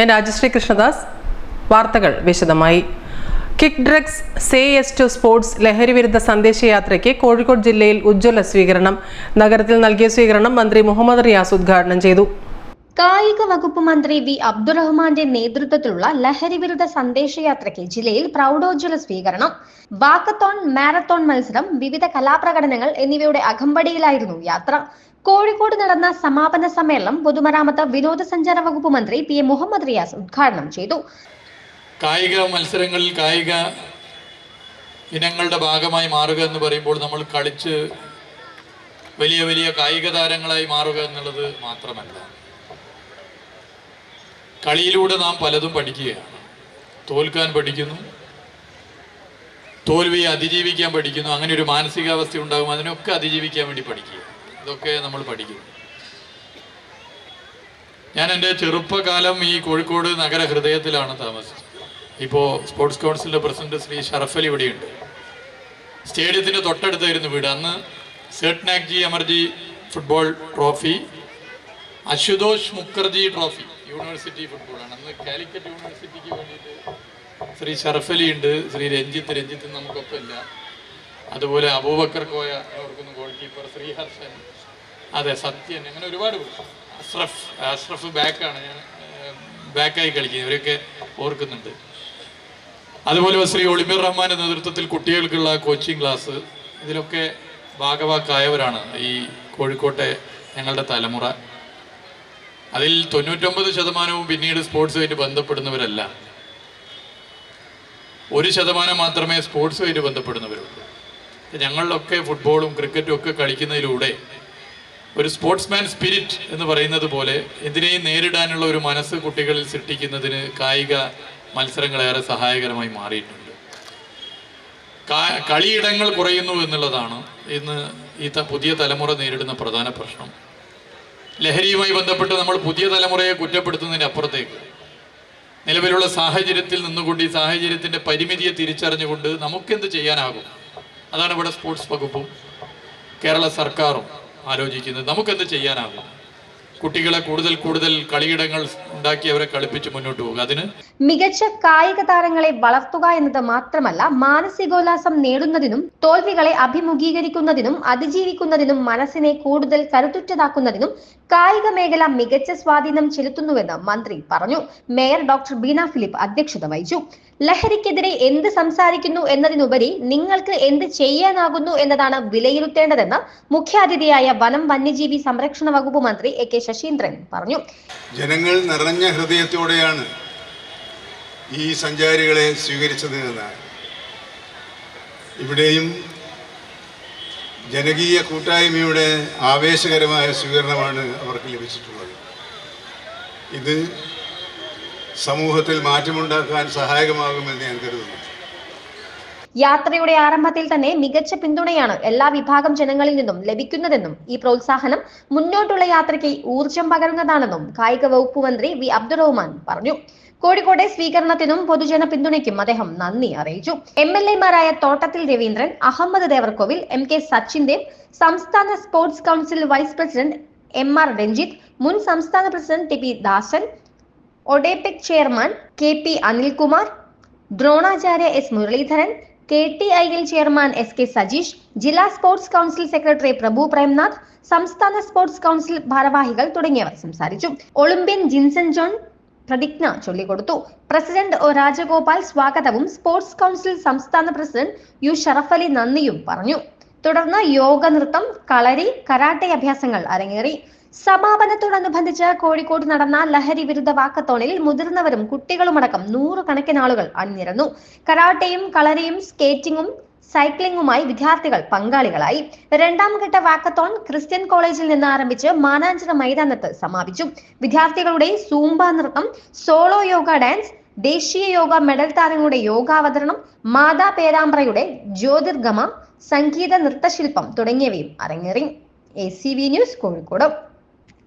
ഞാൻ രാജശ്രീ കൃഷ്ണദാസ് വാർത്തകൾ വിശദമായി. Kick drugs say yes to sports ലഹരിവിരുദ്ധ സന്ദേശയാത്രയ്ക്ക് കോഴിക്കോട് ജില്ലയിൽ ഉജ്ജ്വല സ്വീകരണം. നഗരത്തിൽ നൽകിയ സ്വീകരണം മന്ത്രി മുഹമ്മദ് റിയാസ് ഉദ്ഘാടനം ചെയ്തു. കായിക വകുപ്പ് മന്ത്രി വി. അബ്ദുറഹ്മാന്റെ നേതൃത്വത്തിലുള്ള ലഹരി വിരുദ്ധ സന്ദേശയാത്രയ്ക്ക് ജില്ലയിൽ പ്രൗഢോജ്വല സ്വീകരണം. വാക്കത്തോൺ മാരത്തോൺ മത്സരം വിവിധ കലാപ്രകടനങ്ങൾ എന്നിവയുടെ അകമ്പടിയിലായിരുന്നു യാത്ര. കോഴിക്കോട് നടന്ന സമാപന സമ്മേളനം പൊതുമരാമത്ത് വിനോദസഞ്ചാര വകുപ്പ് മന്ത്രി പി എ മുഹമ്മദ് റിയാസ് ഉദ്ഘാടനം ചെയ്തു. കായിക മത്സരങ്ങളിൽ കായിക ഇനങ്ങളുടെ ഭാഗമായി മാറുക എന്ന് പറയുമ്പോൾ നമ്മൾ കളിച്ച് വലിയ വലിയ കായിക താരങ്ങളായി മാറുക എന്നുള്ളത് മാത്രമല്ല കളിയിലൂടെ നാം പലതും പഠിക്കുകയാണ്. തോൽക്കാൻ പഠിക്കുന്നു തോൽവിയെ അതിജീവിക്കാൻ പഠിക്കുന്നു അങ്ങനെ ഒരു മാനസികാവസ്ഥ ഉണ്ടാകും അതിനൊക്കെ അതിജീവിക്കാൻ വേണ്ടി പഠിക്കുക. ഇതൊക്കെ നമ്മൾ പഠിക്കും. ഞാൻ എന്റെ ചെറുപ്പകാലം ഈ കോഴിക്കോട് നഗര ഹൃദയത്തിലാണ് താമസിച്ചത്. ഇപ്പോൾ സ്പോർട്സ് കൗൺസിലിന്റെ പ്രസിഡന്റ് ശ്രീ ഷറഫലി ഇവിടെയുണ്ട്. സ്റ്റേഡിയത്തിന്റെ തൊട്ടടുത്തായിരുന്നു വീട്. അന്ന് Sait Nagjee Amarji football trophy Ashutosh Mukherjee trophy university ഫുട്ബോളാണ്. അന്ന് കാലിക്കറ്റ് യൂണിവേഴ്സിറ്റിക്ക് വേണ്ടിയിട്ട് ശ്രീ ഷറഫലി ഉണ്ട്. ശ്രീ രഞ്ജിത്ത് രഞ്ജിത്ത് നമുക്കൊപ്പം ഇല്ല അതുപോലെ അബൂബക്കർ കോയ ഓർക്കുന്നു ഗോൾ കീപ്പർ ശ്രീഹർഷൻ അതെ സത്യൻ അങ്ങനെ ഒരുപാട്. അഷ്റഫ് അഷ്റഫ് ബാക്കാണ്. ഞാൻ ബാക്കായി കളിക്കുന്നത്. ഇവരൊക്കെ ഓർക്കുന്നുണ്ട്. അതുപോലെ ശ്രീ ഒളിമിർ റഹ്മാന്റെ നേതൃത്വത്തിൽ കുട്ടികൾക്കുള്ള കോച്ചിങ് ക്ലാസ് ഇതിലൊക്കെ ഭാഗവാക്കായവരാണ് ഈ കോഴിക്കോട്ടെ ഞങ്ങളുടെ തലമുറ. അതിൽ തൊണ്ണൂറ്റൊമ്പത് ശതമാനവും പിന്നീട് സ്പോർട്സുമായിട്ട് ബന്ധപ്പെടുന്നവരല്ല. ഒരു ശതമാനം മാത്രമേ സ്പോർട്സുമായിട്ട് ബന്ധപ്പെടുന്നവരുള്ളൂ. ഞങ്ങളിലൊക്കെ ഫുട്ബോളും ക്രിക്കറ്റും ഒക്കെ കളിക്കുന്നതിലൂടെ ഒരു സ്പോർട്സ്മാൻ സ്പിരിറ്റ് എന്ന് പറയുന്നത് പോലെ എന്തിനേയും നേരിടാനുള്ള ഒരു മനസ്സ് കുട്ടികളിൽ സൃഷ്ടിക്കുന്നതിന് കായിക മത്സരങ്ങൾ ഏറെ സഹായകരമായി മാറിയിട്ടുണ്ട്. കളിയിടങ്ങൾ കുറയുന്നു എന്നുള്ളതാണ് ഇന്ന് ഈ പുതിയ തലമുറ നേരിടുന്ന പ്രധാന പ്രശ്നം. ലഹരിയുമായി ബന്ധപ്പെട്ട് നമ്മൾ പുതിയ തലമുറയെ കുറ്റപ്പെടുത്തുന്നതിന് അപ്പുറത്തേക്ക് നിലവിലുള്ള സാഹചര്യത്തിൽ നിന്നുകൊണ്ട് ഈ സാഹചര്യത്തിന്റെ പരിമിതിയെ തിരിച്ചറിഞ്ഞുകൊണ്ട് നമുക്കെന്ത് ചെയ്യാനാകും? അതാണ് ഇവിടെ സ്പോർട്സ് വകുപ്പും കേരള സർക്കാരും ആലോചിക്കുന്നത്. നമുക്കെന്ത് ചെയ്യാനാകും കുട്ടികളെ കൂടുതൽ കൂടുതൽ കളിയിടങ്ങൾ ഉണ്ടാക്കി അവരെ കളിപ്പിച്ച് മുന്നോട്ട് പോകുക അതിന് മികച്ച കായിക താരങ്ങളെ വളർത്തുക എന്നത് മാത്രമല്ല മാനസികോല്ലാസം നേടുന്നതിനും തോൽവികളെ അഭിമുഖീകരിക്കുന്നതിനും അതിജീവിക്കുന്നതിനും മനസ്സിനെ കൂടുതൽ കരുത്തുറ്റതാക്കുന്നതിനും കായിക മേഖല മികച്ച സ്വാധീനം ചെലുത്തുന്നുവെന്ന് മന്ത്രി പറഞ്ഞു. മേയർ ഡോക്ടർ ബീന ഫിലിപ്പ് അധ്യക്ഷത വഹിച്ചു. ലഹരിക്കെതിരെ എന്ത് സംസാരിക്കുന്നു എന്നതിനുപരി നിങ്ങൾക്ക് എന്ത് ചെയ്യാനാകുന്നു എന്നതാണ് വിലയിരുത്തേണ്ടതെന്ന് മുഖ്യാതിഥിയായ വനം വന്യജീവി സംരക്ഷണ വകുപ്പ് മന്ത്രി എ കെ ശശീന്ദ്രൻ പറഞ്ഞു. ജനങ്ങൾ നിറഞ്ഞ ഹൃദയത്തോടെയാണ് ഈ സഞ്ചാരികളെ സ്വീകരിച്ചത് എന്നാണ് ഇവിടെയും ജനകീയ കൂട്ടായ്മയുടെ ആവേശകരമായ സ്വീകരണമാണ് അവർക്ക് ലഭിച്ചിട്ടുള്ളത്. ഇത് സമൂഹത്തിൽ മാറ്റമുണ്ടാക്കാൻ സഹായകമാകുമെന്ന് ഞാൻ കരുതുന്നു. യാത്രയുടെ ആരംഭത്തിൽ തന്നെ മികച്ച പിന്തുണയാണ് എല്ലാ വിഭാഗം ജനങ്ങളിൽ നിന്നും ലഭിക്കുന്നതെന്നും ഈ പ്രോത്സാഹനം മുന്നോട്ടുള്ള യാത്രയ്ക്ക് ഊർജം പകരുന്നതാണെന്നും കായിക വകുപ്പ് മന്ത്രി വി. അബ്ദുറഹ്മാൻ പറഞ്ഞു. കോഴിക്കോട്ടെ സ്വീകരണത്തിനും പൊതുജന പിന്തുണയ്ക്കും അദ്ദേഹം നന്ദി അറിയിച്ചു. എം എൽ എമാരായ തോട്ടത്തിൽ രവീന്ദ്രൻ അഹമ്മദ് ദേവർകോവിൽ എം കെ സച്ചിൻ ദേവ് സംസ്ഥാന sports council vice president M R Ranjith മുൻ സംസ്ഥാന president T P Dasan Odepec chairman K P Anilkumar Dronacharya S Muraleedharan K T I L chairman S K Sajeesh ജില്ലാ sports council secretary Prabhu Premnath സംസ്ഥാന sports council ഭാരവാഹികൾ തുടങ്ങിയവർ സംസാരിച്ചു. Olympian Jinson John പ്രതിജ്ഞ ചൊല്ലിക്കൊടുത്തു. President O Rajagopal സ്വാഗതവും sports council സംസ്ഥാന president U Sharafali നന്ദിയും പറഞ്ഞു. തുടർന്ന് യോഗ നൃത്തം കളരി കരാട്ടെ അഭ്യാസങ്ങൾ അരങ്ങേറി. സമാപനത്തോടനുബന്ധിച്ച് കോഴിക്കോട് നടന്ന ലഹരി വിരുദ്ധ വാക്കത്തോണിൽ മുതിർന്നവരും കുട്ടികളുമടക്കം നൂറുകണക്കിന് ആളുകൾ അണിനിരന്നു. കരാട്ടയും കളരിയും സ്കേറ്റിംഗും സൈക്ലിംഗുമായി വിദ്യാർത്ഥികൾ പങ്കാളികളായി. രണ്ടാം ഘട്ട വാക്കത്തോൺ ക്രിസ്ത്യൻ കോളേജിൽ നിന്ന് ആരംഭിച്ച് മാനാഞ്ചിറ മൈതാനത്ത് സമാപിച്ചു. വിദ്യാർത്ഥികളുടെ സൂംബ നൃത്തം സോളോ യോഗ ഡാൻസ് ദേശീയ യോഗ മെഡൽ താരങ്ങളുടെ യോഗാവതരണം മാതാ പേരാമ്പ്രയുടെ ജ്യോതിർഗമ സംഗീത നൃത്തശില്പം തുടങ്ങിയവയും അരങ്ങേറി. A C V news Kozhikode.